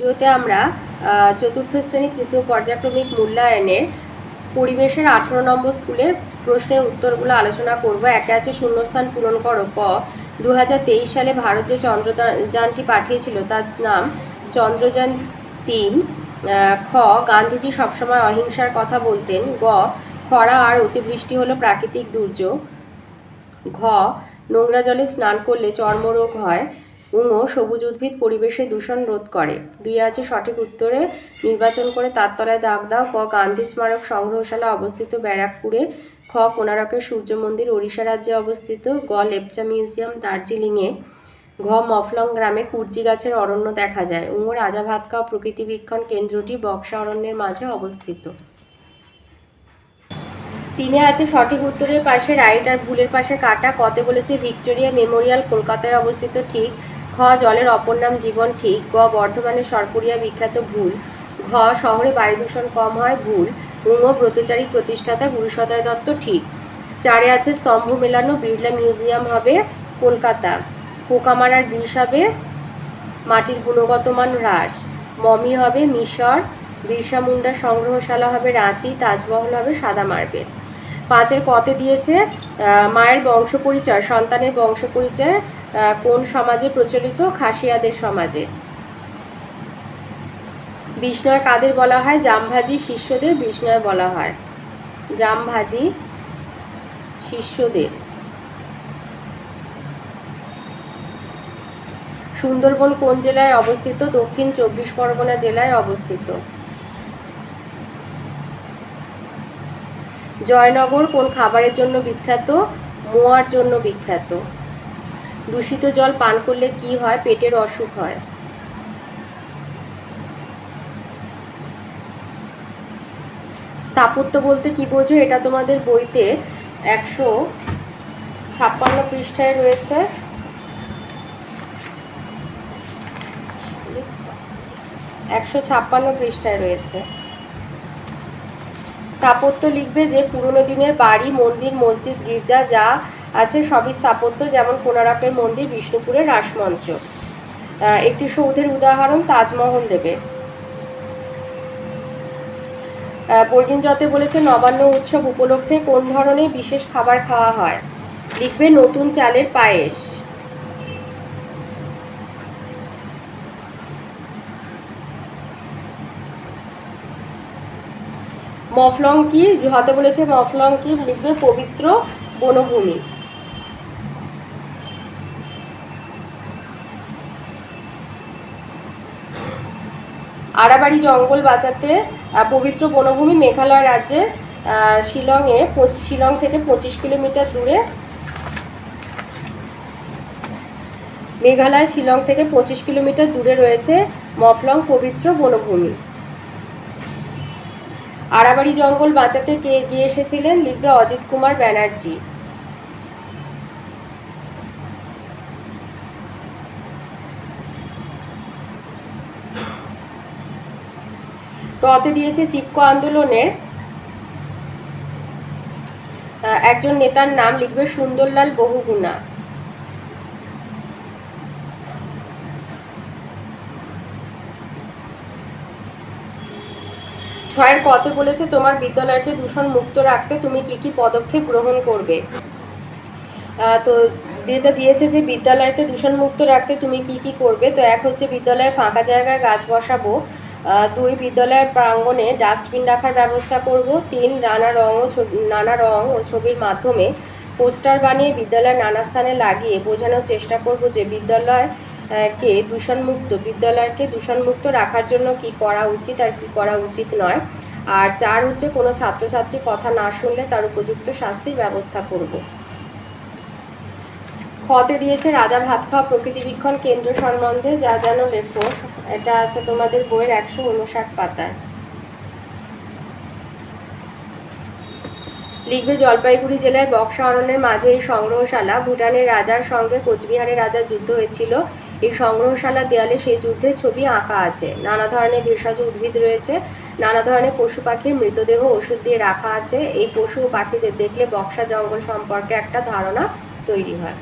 ভিডিওতে আমরা চতুর্থ শ্রেণি তৃতীয় পর্যায়ক্রমিক মূল্যায়নের পরিবেশের আঠেরো নম্বর স্কুলের প্রশ্নের উত্তরগুলো আলোচনা করব। একে আছে শূন্যস্থান পূরণ করো, ক। দু হাজার তেইশ সালে ভারত যে চন্দ্রযানটি পাঠিয়েছিল, তার নাম চন্দ্রযান তিন। খ, গান্ধীজি সবসময় অহিংসার কথা বলতেন। গ, খরা আর অতিবৃষ্টি হলো প্রাকৃতিক দুর্যোগ। ঘ, নোংরা জলে স্নান করলে চর্মরোগ হয়। উঙো সবুজ উদ্ভিদ পরিবেশে দূষণ রোধ করে। দুই আছে সঠিক উত্তরে নির্বাচন করে তার তলায় দাগ দাও। ক, গান্ধী স্মারক সংগ্রহশালা অবস্থিত ব্যারাকপুরে। খ কোনারকের সূর্য মন্দির ওড়িশা রাজ্যে অবস্থিত। গ, লেপচা মিউজিয়াম দার্জিলিংয়ে। ঘ, মফলং গ্রামে কুর্জি গাছের অরণ্য দেখা যায়। উঙো রাজা ভাতখাও প্রকৃতি বীক্ষণ কেন্দ্রটি বক্সা অরণ্যের মাঝে অবস্থিত। তিনে আছে সঠিক উত্তরের পাশে রাইট আর ভুলের পাশে কাটা। কতে বলেছে ভিক্টোরিয়া মেমোরিয়াল, কলকাতায় অবস্থিত ঠিক। খ, জলের অপর নাম জীবন ঠিক, গ, বর্ধমানের সরপুরিয়া বিখ্যাত ভুল, ঘ, শহরে বায়ু দূষণ কম হয়, ভুল উঙ ব্রতচারী প্রতিষ্ঠাতা গুরুসদয় দত্ত ঠিক। চারে আছে স্তম্ভ মেলানো, বিড়লা মিউজিয়াম হবে কলকাতা। পোকামারার বিষ হবে, মাটির গুণগত মান হ্রাস। মমি হবে মিশর, বিরসা মুন্ডা সংগ্রহশালা হবে রাঁচি, তাজমহল হবে সাদা মার্বেল। পাঁচের কতে দিয়েছে মায়ের বংশ পরিচয়, সন্তানের বংশ পরিচয় কোন সমাজে প্রচলিত? খাসিয়াদের সমাজে। বিষ্ণয় কাদের বলা হয়? জামভাজি শিষ্যদের বিষ্ণয় বলা হয়। জামভাজি শিষ্যদের। সুন্দরবন কোন জেলায় অবস্থিত? দক্ষিণ চব্বিশ পরগনা জেলায় অবস্থিত। জয়নগর কোন খাবারের জন্য বিখ্যাত? মোয়ার জন্য বিখ্যাত। দূষিত জল পান করলে কি হয়? পেটের অসুখ হয়। স্থাপত্য বলতে কি বোঝো? এটা তোমাদের বইতে একশো ছাপ্পান্ন পৃষ্ঠায় রয়েছে। একশো ছাপ্পান্ন পৃষ্ঠায় রয়েছে। স্থাপত্য লিখবে যে পুরনো দিনের বাড়ি মন্দির মসজিদ গির্জা যা আছে সবই স্থাপত্য যেমন কোনারকের মন্দির বিষ্ণুপুরের রাসমঞ্চ। একটি সৌধের উদাহরণ তাজমহল দেবে। আহ, বর্গিনজতে বলেছে নবান্ন উৎসব উপলক্ষে কোন ধরনের বিশেষ খাবার খাওয়া হয়? লিখবে নতুন চালের পায়েস। মফলং কি? হতে বলেছে মফলং কি? লিখবে পবিত্র বনভূমি। আড়াবাড়ি জঙ্গল বাঁচাতে পবিত্র বনভূমি মেঘালয় রাজ্যে শিলংয়ে শিলং থেকে পঁচিশ কিলোমিটার দূরে। মেঘালয় শিলং থেকে পঁচিশ কিলোমিটার দূরে রয়েছে মফলং পবিত্র বনভূমি। আড়াবাড়ি জঙ্গল বাঁচাতে কে এগিয়ে এসেছিলেন লিখবে অজিত কুমার ব্যানার্জি। রতে দিয়েছে চিপকো আন্দোলনের। একজন নেতার নাম লিখবে সুন্দরলাল বহুগুণা। ছয়ের কতে বলেছে, তোমার বিদ্যালয়কে দূষণ মুক্ত রাখতে তুমি কি কি পদক্ষেপ গ্রহণ করবে? তো যেটা দিয়েছে যে, বিদ্যালয়কে দূষণ মুক্ত রাখতে তুমি কি কি করবে? তো এক হচ্ছে বিদ্যালয়ের ফাঁকা জায়গায় গাছ বসাবো দুই বিদ্যালয়ের প্রাঙ্গণে ডাস্টবিন রাখার ব্যবস্থা করব, তিন নানা রং ও নানা রং ও ছবির মাধ্যমে পোস্টার বানিয়ে বিদ্যালয়ের নানা স্থানে লাগিয়ে বোঝানোর চেষ্টা করব যে, বিদ্যালয় কে দূষণমুক্ত, বিদ্যালয়কে দূষণমুক্ত রাখার জন্য কি করা উচিত আর কি করা উচিত নয়। আর চার হচ্ছে কোনো ছাত্রছাত্রী কথা না শুনলে তার উপযুক্ত শাস্তির ব্যবস্থা করব। খতে দিয়েছে রাজা ভাত খাওয়া প্রকৃতিবীক্ষণ কেন্দ্র সম্বন্ধে যা যেন লেখো এটা আছে তোমাদের বইয়ের একশো উনষাট পাতায়। লিখবে জলপাইগুড়ি জেলার বক্সা অরণ্যের মাঝে এই সংগ্রহশালা। ভুটানের রাজার সঙ্গে কোচবিহারের রাজার যুদ্ধ হয়েছিল। এই সংগ্রহশালা দেয়ালে সেই যুদ্ধের ছবি আঁকা আছে। নানা ধরনের ভেষজ উদ্ভিদ রয়েছে, নানা ধরনের পশু পাখির মৃতদেহ ওষুধ দিয়ে রাখা আছে। এই পশু পাখিদের দেখলে বক্সা জঙ্গল সম্পর্কে একটা ধারণা তৈরি হয়।